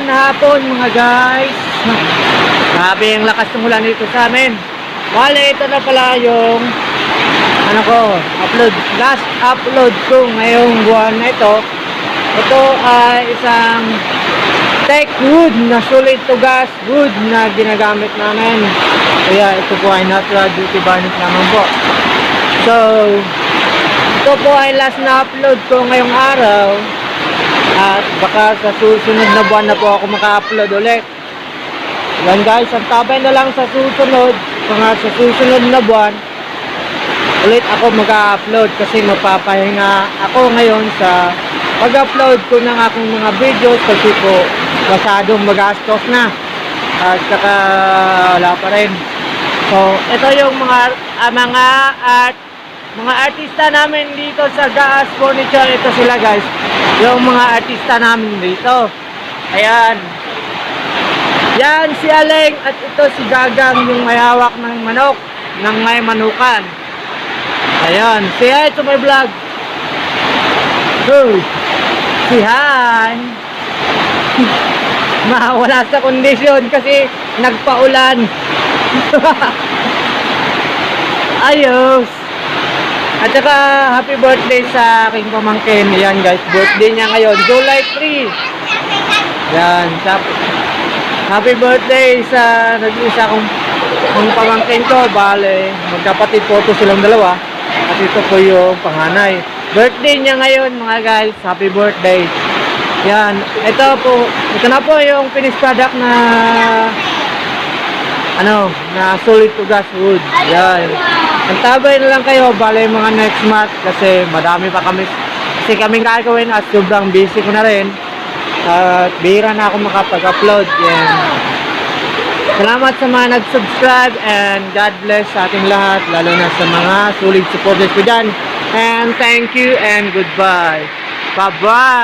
Magandang hapon mga guys. Grabe ang lakas ng ulan dito sa amin. Bale, ito na pala yung ano ko, upload. Last upload ko ngayong buwan na ito. Ito ay isang tech wood na solid to gas wood na ginagamit namin. Kaya ito po ay natural duty varnish naman po. So, ito po ay last na upload ko ngayong araw. At baka sa susunod na buwan na po ako maka-upload ulit. Yan guys, ang tabay na lang sa susunod, mga sa susunod na buwan, ulit ako mag-upload kasi mapapahinga ako ngayon sa pag-upload ko ng aking mga videos kasi po masyadong magastos na. At saka wala pa rin. So, ito yung mga ah, mga art mga artista namin dito sa Gaas Furniture. Ito sila guys. Yung mga artista namin dito. Ayan. Yan si Aleng at ito si Gagang yung may hawak ng manok. Ng may manukan. Ayan. Say hi to my vlog. Good. Say hi. Mawala sa kondisyon kasi nagpaulan. Ayos. At saka, happy birthday sa aking pamangkin. Yan guys, birthday niya ngayon. July 3. Yan. Tap- happy birthday sa nag-isa kong kong pamangkin ko. Bale, magkapatid po ito silang dalawa. At ito po yung panganay. Birthday niya ngayon mga guys. Happy birthday. Yan. Ito po, ito na po yung finished product na ano, na solid to gas wood. Yan. Antabay na lang kayo, bale mga next month kasi madami pa kami kasi kaming gagawin at sobrang busy ko na rin. At bihira na ako makapag-upload. Yan. Salamat sa mga nag-subscribe and God bless sa ating lahat, lalo na sa mga solid supporters ko dyan. And thank you and goodbye. Bye-bye!